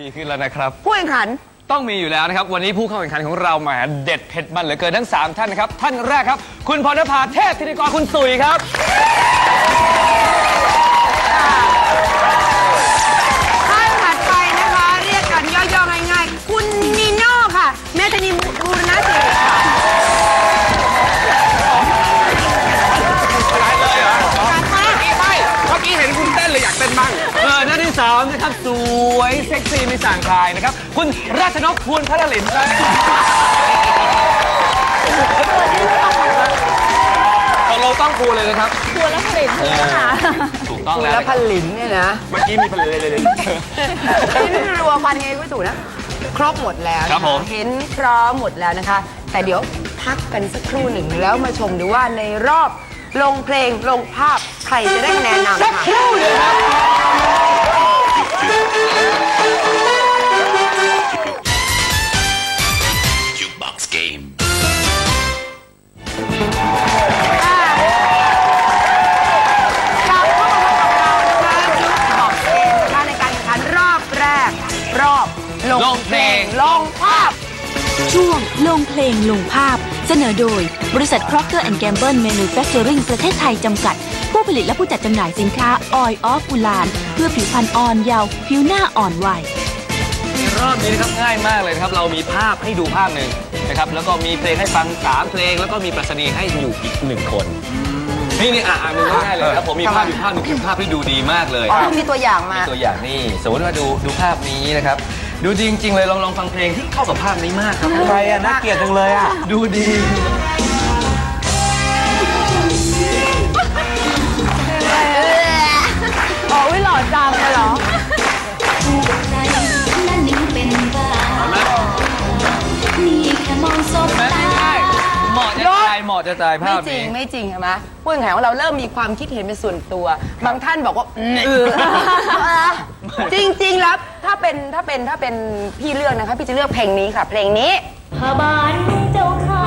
ดีขึ้นแล้วนะครับ ผู้แข่งขันต้องมีอยู่แล้วนะครับ วันนี้ผู้เข้าแข่งขันของเราแหมาเด็ดเผ็ดมันเหลือเกินทั้ง 3 ท่านนะครับ ท่านแรกครับ คุณพรณภาเทพธินกรคุณสุยครับ ซ็กซี่ไม่สั่งคลายนะครับ คุณราชนกพูนพัทลินครับตกลงต้องพูเลยนะครับครัวและผลิตนี่นะคะถูกต้องแล้วแล้วนะคพัรับนลินเนี่ยนะเมื่อกี้มีเพลงเลยเลย ที่ไม่รัวพันไงก็ถูกนะครบหมดแล้วนะคะครับผม เห็นพร้อมหมดแล้วนะคะ แต่เดี๋ยวพักกันสักครู่หนึ่งแล้วมาชมดูว่าในรอบลงเพลงลงภาพใครจะได้คะแนนนำค่ะ Jukebox ช่วงลงเพลงลงภาพ เสนอโดย บริษัท Procter Gamble Manufacturing ประเทศไทยจำกัด ผู้ผลิตและผู้จัดจำหน่ายสินค้า Oil of Ulan เพื่อผิวพรรณอ่อนเยาว์ผิวหน้าอ่อนวัยในรอบนี้นะครับง่ายมากเลยนะครับ เรามีภาพให้ดูภาพหนึ่งนะครับแล้วก็มีเพลงให้ฟังสามเพลง แล้วก็มีปรัชนีให้อยู่อีกหนึ่งคน นี่นี่อะอ่านดูง่ายๆเลยครับผมมีภาพอยู่ภาพหนึงเป็นภาพที่ดูดีมากเลย อ๋อมีตัวอย่างมา ตัวอย่างนี่สมมติว่าดูดูภาพนี้นะครับ ดูดีจริงๆเลยลองลองฟังเพลงที่เข้ากับภาพนี้มากครับ ใครอะน่าเกลียดจังเลยอะ ดูดี อ๋อวิหล่อจังเลย ตายเหมาะจะตายภาไม่พจริงนี้ ไม่จริงใช่ไหมผู้แข่งขันของเราเริ่มมีความคิดเห็นเป็นส่วนตัว บางท่านบอกว่าเออจริงๆแล้วถ้าเป็นถ้าเป็นถ้าเป็นพี่เลือกนะคะ พี่จะเลือกเพลงนี้ค่ะ เพลงนี้ พาบานเจ้าข้า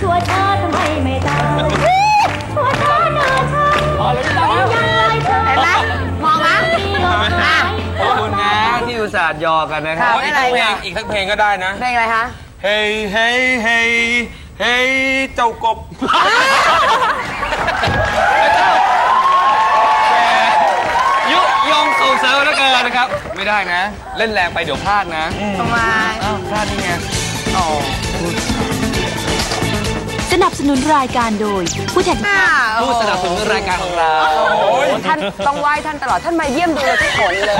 ชั่วช้าทำไมไม่ตายชั่วช้าเนินช้าอ๋อแล้วนี่ตามแล้ว ยังไงเธอเห็นไหมมองนะที่ลมหายขอบคุณนะที่อุตส่าห์ยอกันนะคครัรับบไม่เป็นไรเพลงอีกทั้งเพลงก็ได้นะ เพลงอะไรคะ เฮ้ยเฮ้ยเฮ้ยเฮ้ยเจ้ากบยุยงส่งเสริมแล้วเกินนะครับ ไม่ได้นะ เล่นแรงไปเดี๋ยวพลาดนะทำไมอ้าวพลาดนี่ไงอ๋อส นับสนุนรายการโดย ผู้จัดอ่าผู้สนับสนุนรายการของเราท่านต้องไหว้ท่านตลอดท่านมาเยี่ยมดูเราทุกคนเลย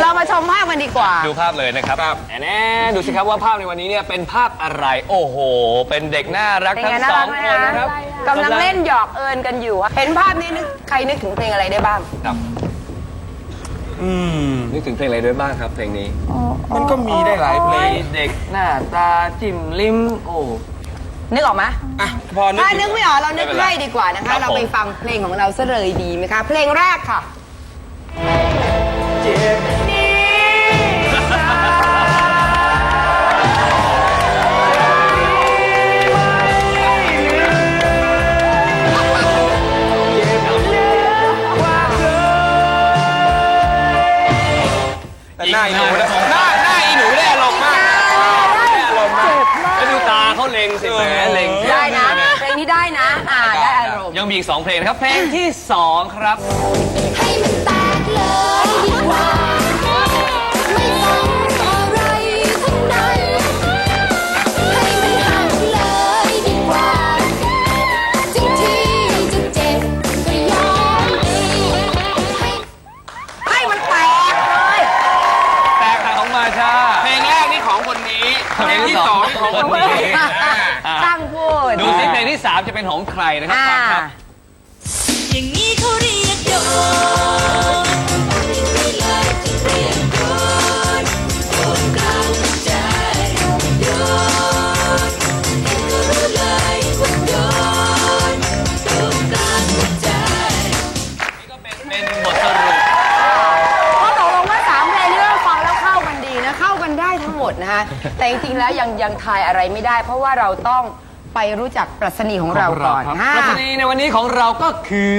เรามาชมภาพกันดีกว่า ดูภาพเลยนะครับแน่ๆดูสิครับว่าภาพในวันนี้เนี่ยเป็นภาพอะไร โอ้โห เป็นเด็กน่ารักเป็นทั้ไงงน่าสอรังกไหมคนคะนะครับกำลังเล่นหยอกเอิญกันอยู่ เห็นภาพนี้นึกใครนึกถึงเพลงอะไรได้บ้างครับอืมนึกถึงเพลงอะไรด้วยบ้างครับเพลงนี้ มันก็มีได้หลายเพลง เด็กหน้าตาจิ้มลิ้มโอ้ นึกออกไหมอะพอนึก ถ้าถึงนึกไม่ออกเรานึกไม่เป็นไรให้ดีกว่านะครัคะบเราไปผมฟังเพลงของเราซะเลยดีไหมคะ เพลงแรกค่ะ แต่หน้าอีหนูนะ มีอีก 2 เพลงนะครับ เพลงที่ 2 ครับ ให้มันแตกเลย ของใครนะครับอ่าฟังครับ อย่างนี้เขาเรียกโดนอย่างนี้เลยจะเรียกโดนโดนกลางหัวใจโดนให้เขารู้เลยว่าโดนโดนกลางหัวใจ นี่ก็เป็นเป็นบทสรุปก็ตกลงว่าสามเพลงที่เราฟังแล้วเข้ากันดีนะ เข้ากันได้ทั้งหมดนะคะแต่จริงๆแล้วยังยังทายอะไรไม่ได้ เพราะว่าเราต้อง ไปรู้จักปรัชนีของเราก่อนครับอ่าปรัชนีในวันนี้ของเราก็คือ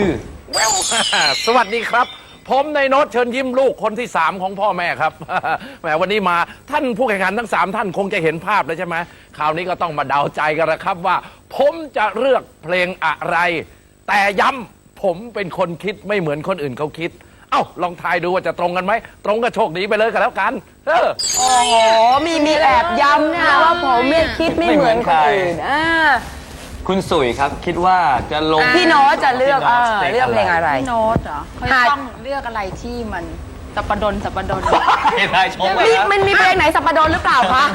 สวัสดีครับผผมในโน้ตเชิญยิ้มลูกคนที่สามของพ่อแม่ครับ แหมวันนี้มาท่านผู้แข่งขันทั้งสามท่านคงจะเห็นภาพแล้วใช่ไหมคราวนี้ก็ต้องมาเดาใจกันแล้วครับว่า ผมจะเลือกเพลงอะไร แต่ย้ำผมเป็นคนคิดไม่เหมือนคนอื่นเขาคิด เอ้าลองทายดูว่าจะตรงกันไหม ตรงก็โชคดีไปเลยกันแล้วกันเออ โอ้โหมีมีแอบย้ำนะคะว่าผมเนี่ยคิดไม่เหมือนคนอื่นอ่าคุณสุยครับคิดว่าจะลงพี่โน้ตจะเลือกเออพี่เลือกเพลงอะไรโน้ตเหรอเขาค่ะต้องเลือกอะไรที่มัน สับปะดนสับปะดนไม่ได้ชมเลมียนะมันมีเพลงไหนสัปปะรดหรือเปล่าคะ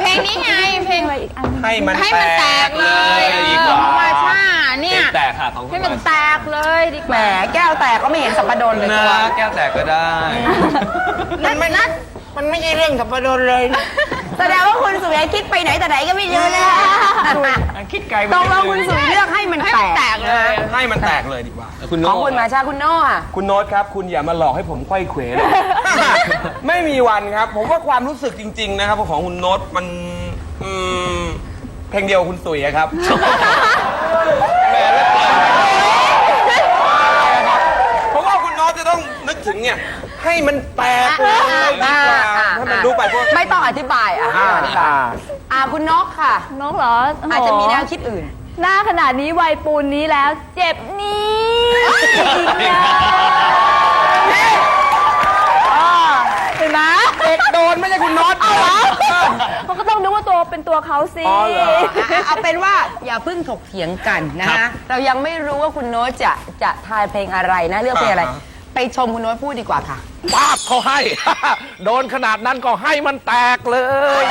เพลงนี้ไงเพลงอะไรอีกอันให้มันให้มันแตกเลยดีกว่าของมาช่าเนี่ยแตกค่ะของคุให้ณมันแตกเลยดีกแหมว่าแก้วแตกก็ไม่เห็นสัปปะรดเลยนะตัวแก้วแตกก็ได้นั่นนั่นมันไม่ใช่เรื่องสับปะรดเลย แสดงว่าคุณสุยคิดไปไหนแต่ไหนก็ไม่เจอเลยคิดไกลไปตรงเรานิคุดณนึงสุยเลือกให้มันให้แตมันกแตกเลย ให้มันแตกเลยดีกว่าคุณขโน้องคุณมาชาคุณโน่อะคุณโน้ตครับ คุณอย่ามาหลอกให้ผมไขว้เขวเลย ไม่มีวันครับ ผมว่าความรู้สึกจริง ๆ นะครับ ของคุณโน้ตมันอืมเพลงเดียวกับคุณสุยอะครับ แหม่แล้วผมว่าคุณโน้ตจะต้องนึกถึงเนี่ย ให้มันแตกเลยดีกว่าให้มันรู้ไปพวก ไม่ต้องอธิบายอะอ่าอ่า อ่าคุณนกค่ะ นกเหรอโโหอาจจะมีแนวคิดอื่น หน้าขนาดนี้วัยปูนนี้แล้ว เจ็บนี้อีกแล้วเห็นไหมเด็กโดนไม่ใช่คุณโน้ตเขาก็ต้องนึกว่าตัวเป็นตัวเขาสิ อ๋อเหรอ อะเอาเป็นว่าอย่าเพิ่งถกเถียงกันนะคะเรายังไม่รู้ว่าคุณโน้ตจะจะทายเพลงอะไรนะเลือกเพลงอะไร อ่าฮะ ไปชมคุณโน้ตพูดดีกว่าค่ะ ป้าบเขาให้ โดนขนาดนั้นก็ให้มันแตกเลย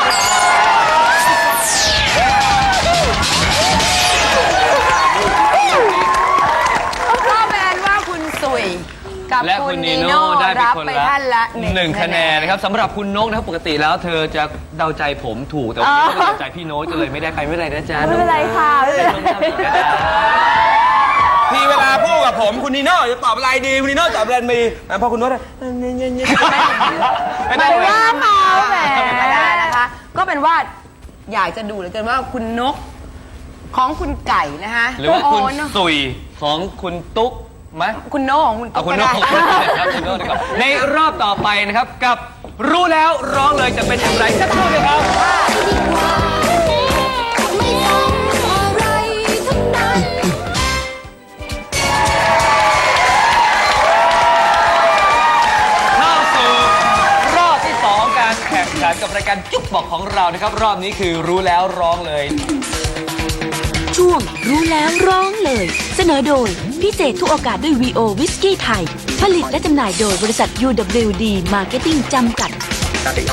ก็เป็นว่าคุณสุยกับและคุคุณณนีนีโน่โน่ได้ไปรับคนไปละท่านละหหนึ่นึ่งงคะแนนนะครับสำหรับคุณนกนะครับปกติแล้วเธอจะเดาใจผมถูกแต่วันนี้ต้องเดาใจพี่โน้ตก็เลยไม่ได้ใครไม่เป็นไรนะจ๊ะไม่เป็นไรค่ะไม่เป็นไรน้องดาวก็ได้ทีเวลาพูด กับผมคุณนีโน่จะตอบอะไรดีคุณนีโน่ตอบอะไรดีอะพอคุณโน้ตอะเงี้ยเงี้ยเงี้ยไม่ว่าเขาแหมได้นะคะ ก็เป็นว่าอยากจะดูเหลือเกินว่าคุณนกของคุณไก่นะคะหรือว่าคุณโโนะสุยของคุณตุ๊กไหมคุณโน่ของคุณเอาตุ๊กคุณก็โน้ได้ตครับคุณโน้ตครับในรอบต่อไปนะครับกับรู้แล้วร้องเลยจะเป็นอย่างไรสักครู่เดียวครับไม่ กับรายการจุ๊บบอกของเรานะครับ รอบนี้คือรู้แล้วร้องเลย ช่วงรู้แล้วร้องเลย เสนอโดย พิเศษทุกโอกาสด้วย VO วิสกี้ไทย ผลิตและจำหน่ายโดยบริษัท UWD Marketing จำกัด นาฬิ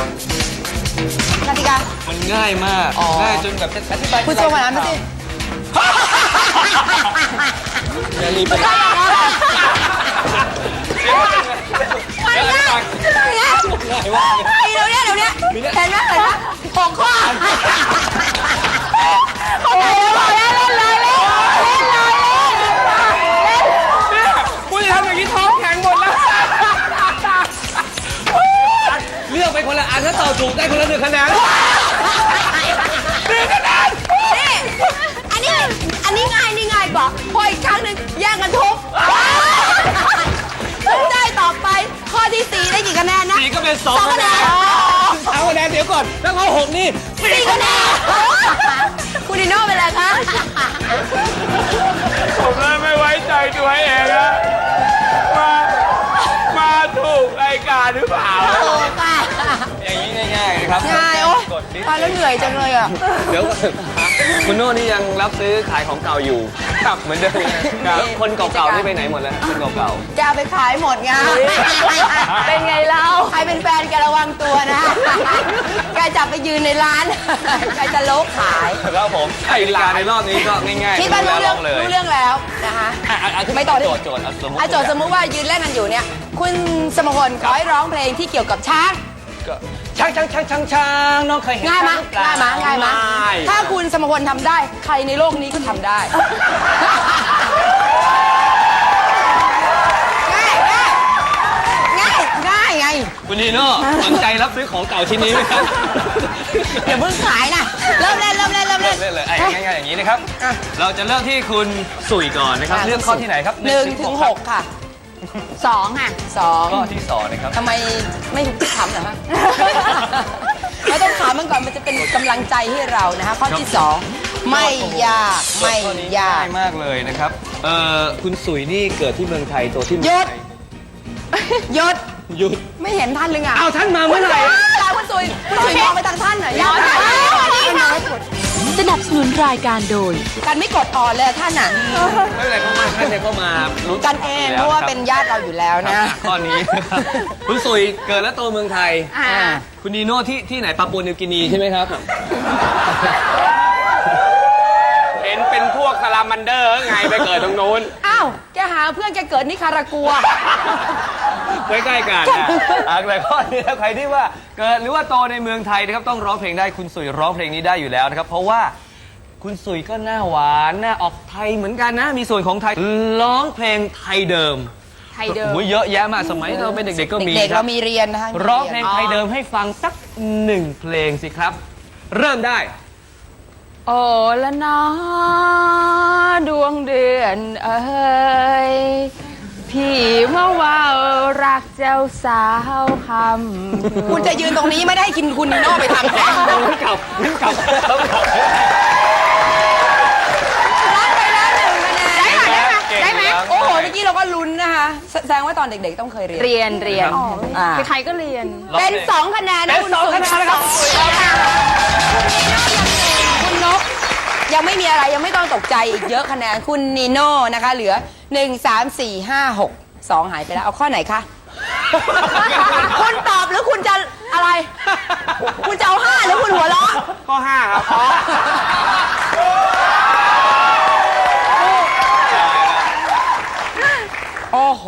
กา มันง่ายมากอ๋อ ง่ายจนแบบจะอธิบายคุณโจมาแล้วไม่ใช่อย่ารีบไป เดี๋ยวเนี้ยเดี๋ยวเนี้ยเห็นไหมเห็นไหมหกข้อเข้าใจแล้วบอกแล้วเล่นเลยเล่นเล่นเลยเล่นเล่นคุณจะทำอย่างนี้ท้องแข็งหมดแล้ว เลือกไปคนละอันถ้าตอบถูกได้คนละหนึ่งคะแนนนี่อันนี้อันนี้ง่ายนี่ง่ายกว่าพออีกครั้งหนึ่งแย่งกันทุบ กี่คะแนนนะสี่ก็เป็นสองสองคะคะแนแนนนเอาคะแนนเดี๋ยวก่อน แล้วเอาหกนี่สี่คะแนนคุณดิโน่เป็นไรคะผมเลยไม่ไว้ใจตัวเองอะมามาถูกรายการหรือเปล่าโอ้ค่ะอย่า งนี้ง่ายๆนะครับง่ายโอ้กดนิดตายแล้วเหนื่อยจังเลยอะ เดี๋ยวก่อนคุณโน่นี่ยังรับซื้อขายของเก่าอยู่ครับเหมือนเดิมครับคนเก่าๆนี่ไปไหนหมดแล้วคนเก่าจะเอาไปขายหมดไงเป็นไงเล่าใครเป็นแฟนแกระวังตัวนะ แกจับไปยืนในร้าน แกจะโลกขาย ๆครับผมไอ้การในรอบนี้ก็ง่ายๆคิดว่ารู้เรื่องเลยรู้เรื่องแล้วนะคะ อะอะอะไม่ต่อดิ โจทย์โจทย์เอาสมมติอะโจทย์สมมุติว่ายืนเล่นกันอยู่เนี่ย คุณสมพลขอให้ร้องเพลงที่เกี่ยวกับช้าง ช้างช้างช้างช้างช้างน้องเคยเห็นง่ายไหมช้หรือเปล่ง่ายไหมง่ายไหมง่ายถ้าคุณสมพลทำได้ ใครในโลกนี้ก็ทำได้ง่ายง่ายง่ายง่ายไงคุณนีโน่สนใจรับซื้อของเก่าชิ้นนี้ไหมครับอย่าเพิ่งขายนะเริ่มเล่นเริ่มเล่นเริ่มเริ่เล่นมเล่นเลยไอ้ง่ายๆอย่างนี้นะครับ เราจะเริ่มที่คุณสุยก่อนนะครับอะเลือกข้อที่ไหนครับหนึ่งถึงหกค่ะ สองอะสองข้อที่สองนะครับ ทำไมไม่ขำเหรอฮะเราต้องขำมันก่อนมันจะเป็นกำลังใจให้เรานะคะข้อที่สองไม่ยากไม่ข้อนี้ยาก ง่ายมากเลยนะครับ เอ่อคุณสุยนี่เกิดที่เมืองไทยโตที่เมืองหยุด ไทยหยุดหยุด ไม่เห็นท่านเลยไงเอาท่านมาเมื่อไหร่ ตาคุณสุยคุณสุยมองไปทางท่านหน่อยย้อนไป สนับสนุนรายการโดย กันไม่กดอ่อนเลยท่านอะไม่เป็นไรเข้ามาท่านเนี่ยเข้ามารู้กันเองเพราะว่าเป็นญาติเราอยู่แล้วนะ นะข้อนี้คุณสุยเกิดและโตเมืองไทย อ่า คุณนีโน่ที่ที่ไหนปาปัวนิวกินีใช่ไหมครับ เห็นเป็นพวกซาลามันเดอร์ไงไปเกิดตรงนู้น อ้าว แกหาเพื่อนแกเกิดนิคารากัว ใกล้ๆกันนะอะแต่ข้อนี้ถ้าใครที่ว่าเกิดหรือว่าโตในเมืองไทยนะครับต้องร้องเพลงได้คุณสุยร้องเพลงนี้ได้อยู่แล้วนะครับ เพราะว่าคุณสุยก็หน้าหวานหน้าออกไทยเหมือนกันนะ มีส่วนของไทยร้องเพลงไทยเดิมไทยเดิมโอ้ยเยอะแยะมากสมัยเราเป็นเด็กๆก็มีเด็กๆคเราบมีเรียนนะคะมีร้องเพลยงนไทยเดิมให้ฟังสักหนึ่งเพลงสิครับ เริ่มได้ โอ้ละนาดวงเดือนเอ้ย พี่เมื่อว่ารักเจ้าสาวคำคุณจะยืนตรงนี้ไม่ได้กินคุณนีโน่ไปทำแทนกลับกลับรับไปแล้วหนึ่งคะแนนได้ไหมโอ้โหเมื่อกี้เราก็ลุ้นนะคะแสแสดงว่าตอนเด็กๆต้องเคยเรียนเรียนเรียนอ่าใครๆก็เรียน เป็นสองคะแนนนะคุณสองคะแนนนะครับคุณนก ยังไม่มีอะไรยังไม่ต้องตกใจอีกเยอะคะแนนคุณนีโน่นะคะ เหลือ 1 3 4 5 6 2 หายไปแล้ว เอาข้อไหนคะคุณตอบหรือคุณจะอะไร คุณจะเอาห้าหรือคุณหัวเราะข้อ5ครับ โอ้โห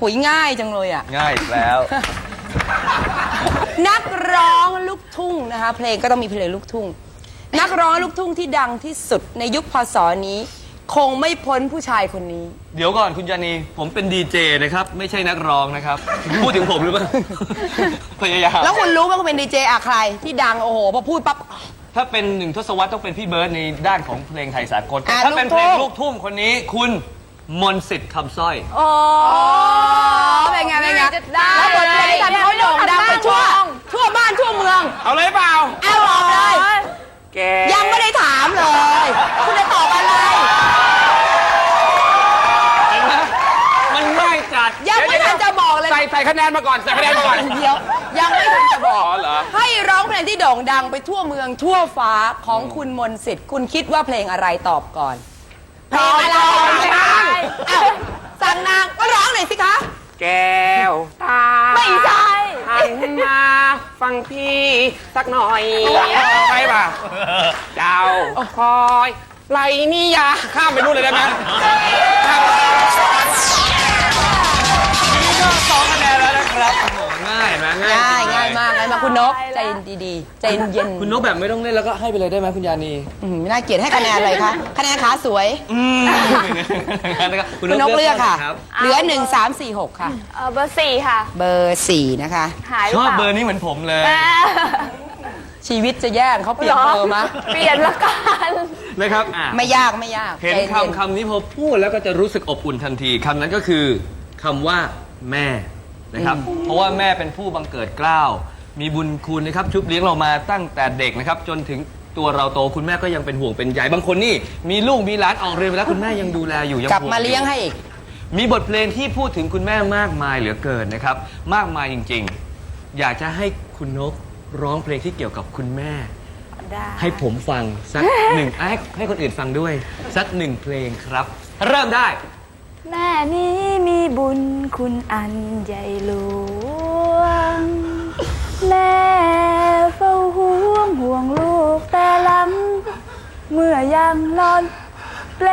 หุยง่ายจังเลยอะ ง่ายอีกแล้ว นักร้องลูกทุ่งนะคะ เพลงก็ต้องมีเพลงลูกทุ่ง นักร้องลูกทุ่งที่ดังที่สุดในยุคพศนี้ คงไม่พ้นผู้ชายคนนี้ เดี๋ยวก่อนคุณยานีผมเป็นดีเจนะครับ ไม่ใช่นักร้องนะครับ พูดถึงผมหรือเปล่า พยายามแล้วคุณรู้ไหมคุณเป็นดีเจอะใคร ที่ดังโอ้โหพอพูดปั๊บ ถ้าเป็นหนึ่งทศวรรษต้องเป็นพี่เบิร์ดในด้านของเพลงไทยสากลอะถ้าเป็นลูเพลกงทุ่งลูกทุ่งคนนี้คุณมนต์สิทธิ์คำสร้อยอ๋อเป็นไงเป็นไงจะได้แล้วบทเพลงที่ทำให้เขาโด่งดังไปทั่ว ทั่วบ้านทั่วเมือง เอาเลยเปล่า เอาออกเลย แกยังไม่ได้ถามเลย คุณจะตอบอะไร เห็นไหมมันง่ายจัดยังไม่ทันจะบอกเลย ใส่ใส่คะแนนมาก่อนใส่คะแนนมาก่อน เดี๋ยวยังไม่ทันจะบอก อ๋อเหรอ ให้ร้องเพลงที่โด่งดังไปทั่วเมืองทั่วฟ้าของคุณมนต์สิทธิ์คุณคิดว่าเพลงอะไรตอบก่อน เพลงอะไรอ้าวสั่งนางก็ร้องหน่อยสิคะ แก้วตา ไม่ใช่ หันมาฟังพี่สักหน่อยไปป่ะเจ้าคอยไรนี่ยาข้ามไปนู่นเลยได้ไหมข้ามนี่ก็สองคะแนนแล้วนะครับโอ้โหง่ายนะง่ายง่ายจริๆง่ายมากง่ายมากคุณนกใจดีๆใจเย็นคุณนกแบบไม่ต้องเล่นแล้วก็ให้ไปเลยได้ไหมคุณยานีอืมน่าเกลียดให้คะแนนเลยคะคะแนนขาสวย อืมนะครับคุณนกเลือกค่ะ รับเหลือ 1 3 4 6 ค่ะ เออเบอร์สี่ค่ะ เบอร์ 4 นะคะ หายหชรืออบเปล่าเบอร์นี้เหมือนผมเลย แม่ชีวิตจะแย่งเขาเปลี่ยนเบอร์มาเปลี่ยนละกัน นะครับอะไม่ยากไม่ยากเห็นใจย็ คำคำนี้พอพูดแล้วก็จะรู้สึกอบอุ่นทันทีคำนั้นก็คือคำว่าแม่นะครับ เพราะว่าแม่เป็นผู้บังเกิดเกล้าว มีบุญคุณนะครับชุบเลี้ยงเรามาตั้งแต่เด็กนะครับ จนถึงตัวเราโตคุณแม่ก็ยังเป็นห่วงเป็นใยบางคนนี่มีลูกมีหลานออกเรียนไปแล้วคุณแม่ยังดูแลอยู่ยังกลับห่วมาเลี้ยงอให้อีก มีบทเพลงที่พูดถึงคุณแม่มากมายเหลือเกินนะครับ มากมายจริง ๆ อยากจะให้คุณนกร้องเพลงที่เกี่ยวกับคุณแม่ ได้ให้ผมฟังสักหนึ่งให้ให้คนอื่นฟังด้วย สักหนึ่งเพลงครับ เริ่มได้ แม่นี้มีบุญคุณอันใหญ่หลวง แม่เฝ้าห่วงห่วงลูกแต่หลังเมื่อยังนอนเปล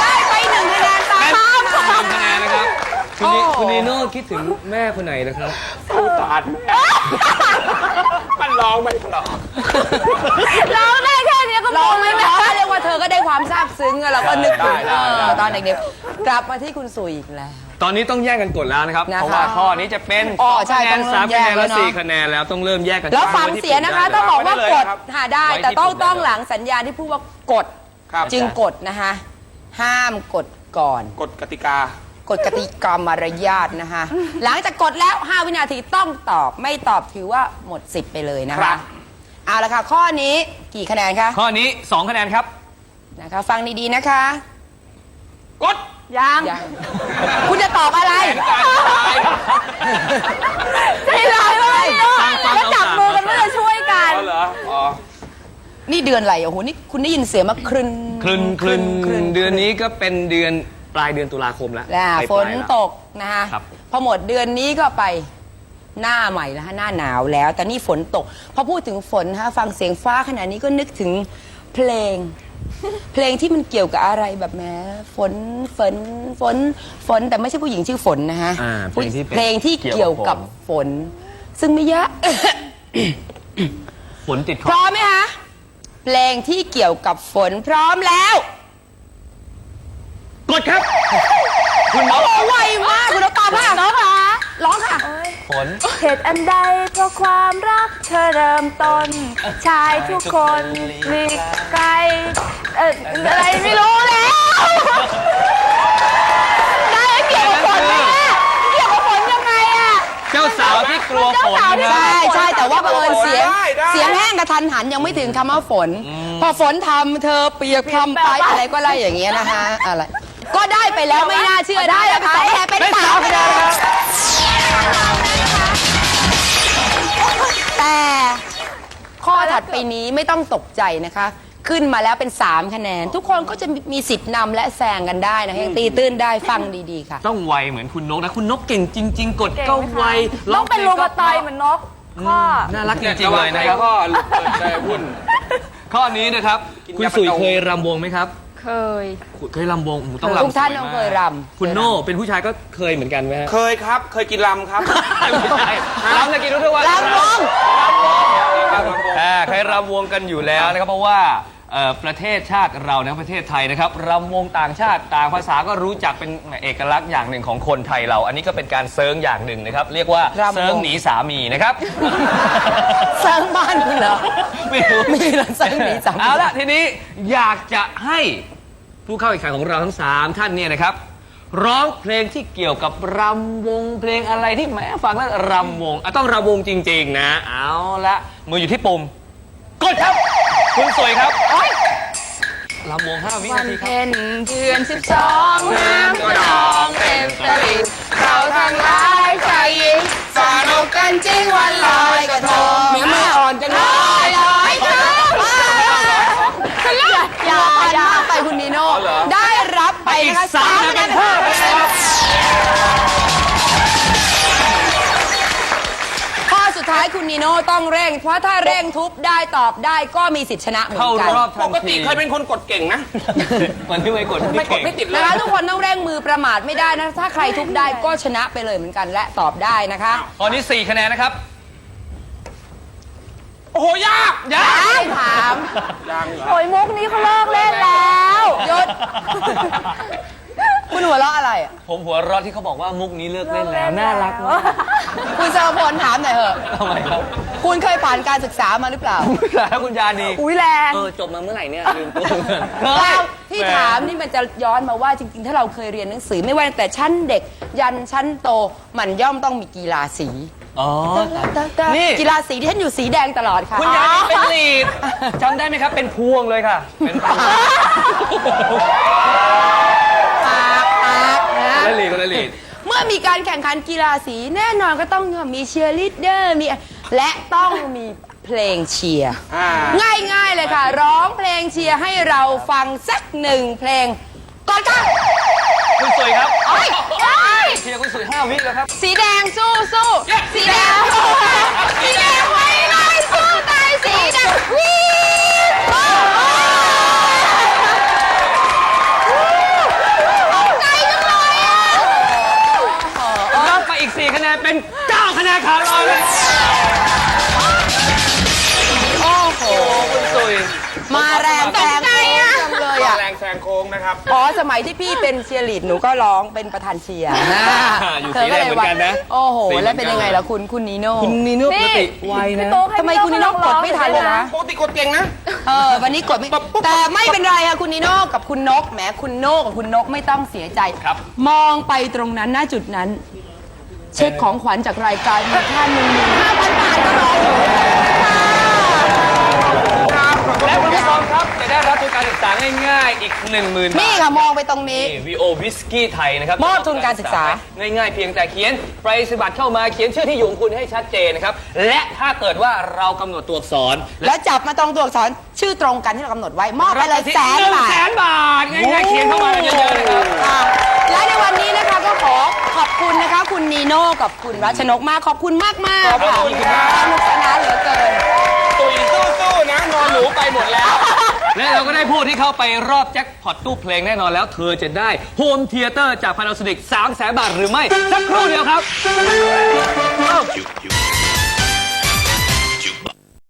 ได้ไปหนึ่งคะแนนตามทำคะแนนนะครับคุณนีคุณนีโน่คิดถึงแม่คนไหนนะครับ ตาดมันร้องไม่เพราะร้องได้แค่เนี้ย ก็ร้บุองญไม่แล้วเพราะเรียกว่าเธอก็ได้ความซาบซึ้งอะเราก็นึกถึงได้ได้ได้ เออตอนเด็กๆกลับมาที่คุณสุยอีกแล้ว ตอนนี้ต้องแยกกันกดแล้วนะครับ นะคะเพราะว่าข้อนี้จะเป็นอ๋อใช่คะแนนต้องเริ่มสามแยคะกแนนแล้และวเนอะ สี่คะแนนแล้วต้องเริ่มแยกกันแล้วฟังไที่เสียงนะคะปุ่มต้องบอกว่าไว้กเลยดครับหาได้ไว้ที่แต่ต้องปุ่มต้องได้เลยหลังสัญญาณที่พูดว่ากด ครับ จึงกดนะคะ ห้ามกดก่อน กฎกติกา กฎกติกามารยาทนะคะ หลังจากกดแล้ว 5 วินาทีต้องตอบ ไม่ตอบถือว่าหมดสิทธิ์ไปเลยนะครัคะ บ เอาละค่ะ ข้อนี้กี่คะแนนคะข้อนี้ 2 คะแนนครับ นะคะฟังดีๆนะคะ กดยังยัง คุณจะตอบอะไรใจร้ายมากเลยฟังฟังแล้วจับมือกันเพื่อจะช่วยกันอ๋อเหรอ อ๋อ นี่เดือนอะไรโอ้โหนี่คุณได้ยินเสียงมาครึนคลึนคลึนครึ้เดือนนี้ก็เป็นเดือนปลายเดือนตุลาคมแล้วอ่าไปฝปนลายแล้ว ตกนะคะครับ พอหมดเดือนนี้ก็ไป หน้าใหม่แล้วฮะหน้าหนาวแล้ว แต่นี่ฝนตกพอพูดถึงฝนฮะฟังเสียงฟ้าขนาดนี้ก็นึกถึงเพลง เพลงที่มันเกี่ยวกับอะไรแบบแหม้ฝนฝนฝนฝนแต่ไม่ใช่ผู้หญิงชื่อฝนนะฮะอ่าเพลงที่เป็นเพลงที่เกี่ยวกับฝน ซึ่งไม่เยอะฝนติดคพอร้อมไหมคะเพลงที่เกี่ยวกับฝนพร้อมแล้ว กดครับ คุณโอ้ไวมากคุณนกตอบค่ะน้องค่ะ ร้องค่ะ ฝน เหตุอันใดเพราะความรักเธอเริ่มต้น ชายทุกคนหลีกไกลเอ่ออะไรไม่รู้แล้ว ได้เกี่ยวกับฝนไหมอะเกี่ยวกับฝนยังไงอะเจ้าสาวที่กลัวฝนเจ้าสาวที่นะใช่ใช่แต่ว่าบังเอิญเสียง ได้ได้ เสียงแห้งกระทันหันยังไม่ถึงคำว่าฝน พอฝนทำเธอเปียกพรำไปอะไรก็ไรอย่างเงี้ยนะคะอะไรก็ได้ไปแล้วไม่น่าเชื่อได้นะคะแต่เป็นสาวคะแนน แต่ ข้อถัดไปนี้ไม่ต้องตกใจนะคะ ขึ้นมาแล้วเป็น 3 คะแนน ทุกคนก็จะมีสิทธิ์นำและแซงกันได้นะคะยังตีตื้นได้ฟังดีๆค่ะ ต้องไวเหมือนคุณนกนะ คุณนกเก่งจริง ๆ กดเก่งก็ไหมคะไวต้องเป็นพรูงปก็ตอยเหมือนนกข้อน่ารักจริงระๆวัเลงยใครนะครับ ก็หลุดเปิดได้หุ้นข้อนี้นะครับกินคุณยาสุยปะตูเคยรำวงไหมครับ เคย เคยรำวงโอ้โหต้องรำทุกท่านสวต้องมเคยรำ คุณโน่เป็นผู้ชายก็เคยเหมือนกันไหมฮะเคยครับ เคยกินลำครับ ไม่ใช่รำจะกินทุกวันรำวง อ่าเคยรำวงกันอยู่แล้วนะครับเพราะว่าเอ่อประเทศชาติเรานะประเทศไทยนะครับรำวงต่างชาติต่างภาษาก็รู้จักเป็นเอกลักษณ์อย่างหนึ่งของคนไทยเรา อันนี้ก็เป็นการเซิร์งอย่างหนึ่งนะครับ เรียกว่ารำวง เซิร์งหนีสามีนะครับ สร้างบ้านคุณเหรอ ไม่รู้มีเหรอเซิร์งหนีสามี เอาละทีนี้อยากจะให้ ผู้เข้าแข่งขันของเราทั้งสามท่านเนี่ยนะครับ ร้องเพลงที่เกี่ยวกับรำวงเพลงอะไรที่แหมฟังแล้วรำวงอะต้องรำวงจริง ๆ นะ เอาละมืออยู่ที่ปุ่มกดครับ คุณสวยครับรำวงห้าวิวันานทีครับ เพ็ญเดือนสิบสองน้ำก็นองเต็มตลิ่งเราทั้งหลายชายหญิงสนุกกันจริงวันลอยกระทงเนื้อไม่อ่อนจังเลลอยยลอยกระทงอย่า อย่าไปคุณนีโน่ได้รับไปนะคะสามคะแนนเพิ่มไปเลยครับข้อสุดท้ายคุณนีโน่ต้องเร่ง เพราะถ้าเร่งทุบได้ตอบได้ก็มีสิทธิชนะเหมือนเข้ากันรอบทัปนกทีติเคยเป็นคนกดเก่งนะ วันที่ไม่กดไม่กดไม่ติดเลย นะคะทุกคนต้องเร่งมือประมาทไม่ได้นะถ้าใครทุบได้ก็ชนะไปเลยเหมือนกันและตอบได้นะคะ ตอนนี้ 4 คะแนนนะครับโอ้โหยากได้ถามยังเหรอโอยมุกนี้เขาเลิกเล่นแล้วหยุดคุณหัวเราะอะไรอะผมหัวเร้อนที่เขาบอกว่ามุกนี้เลิกเล่นแล้วน่ารักมากคุณสรพลถามหน่อยเถอะ ทำไมครับคุณเคยผ่านการศึกษามาหรือเปล่า แล้วคุณยานีอุ้ยแรง เออจบมาเมื่อไหร่เนี่ยลืมตัวเราที่ถามนี่มันจะย้อนมาว่าจริง ๆ ถ้าเราเคยเรียนหนังสือไม่ว่าตั้งแต่ชั้นเด็กยันชั้นโตมันย่อมต้องมีกีฬาสี อ๋อนี่กีฬาสีที่ฉันอยู่สีแดงตลอดค่ะคุณยานีเป็นลีดจำได้ไหมครับ เป็นพวงเลยค่ะ เป็นพวงปากปากนะคนละลีดคนละลีด เมื่อมีการแข่งขันกีฬาสีแน่นอนก็ต้องมีเชียร์ลีดเดอร์มีและต้องมีเพลงเชียร์อ่าง่ายๆเลยค่ะ ร้องเพลงเชียร์ให้เราฟังสักหนึ่งเพลง ก่อนค่ะคุณสวยครับโอ๊ยโอ๊ยเชียร์คุณสวยห้าวิแล้วครับ สีแดงสู้สู้สีแดงสู้สีแดงไว้ไล่สู้ตายสีแดงวิ่งโอ้โหตกใจจังเลยอะ รับไปอีก 4 คะแนนเป็น 9 คะแนนขาดลอยเลย นะครับ อ๋อสมัยที่พี่เป็นเชียร์ลีดหนูก็ร้องเป็นประธานเชียร์นะอยู่สีแดงเหมือนกันนะโอ้โห สีเหมือนกัน แล้วเป็นยังไงล่ะคุณคุณนีโน่คุณนีโน่ปกติไวพี่นะโต๊ะให้ทำไมคุณนีโน่กดไม่ทันเลยนะปกติกดเก่งนะ เออวันนี้กดไม่แต่ไม่เป็นไรค่ะคุณนีโน่กับคุณนกแหมคุณโน่กับคุณนกไม่ต้องเสียใจครับ มองไปตรงนั้นหน้าจุดนั้น เช็คของขวัญจากรายการมูลค่าหนึ่งหมื่นห้าพันบาทก็รออยู่ค่ะ และ คุณผู้ชมครับ จะได้รับทุนการศึกษาง่ายๆ อีก 1 0,000 บาทนี่ค่ะมองไปตรงนี้นี่ VO วิสกี้ไทยนะครับมอบทุนการศึกษา ง่ายๆ เพียงแต่เขียนไปรษณียบัตรเข้ามาเขียนชื่อที่อยู่ของคุณให้ชัดเจนนะครับ และถ้าเกิดว่าเรากำหนดตัวอักษร แล้วจับมาตรงตัวอักษรชื่อตรงกันที่เรากำหนดไว้มอบไปเลยแสนหนึ่งบาท แสนบาทง่ายๆเขียนเข้ามากันเยอะๆนะครับอะและในวันนี้นะคะก็ขอขอบคุณนะคะ คุณนีโน่กับคุณรัชนกมากขอบคุณมากมากๆขอบคุณครับ สนุกสนานเหลือเกินตุ๋ยสู้ๆนะนอ นหนูไปหมดแล้ว และเราก็ได้ผู้ที่เข้าไปรอบแจ็คพอตตู้เพลงแน่นอนแล้ว เธอจะได้โฮมเทเตอร์จากพานาโซนิก3แสนบาทหรือไม่ สักครู่เดียวครับ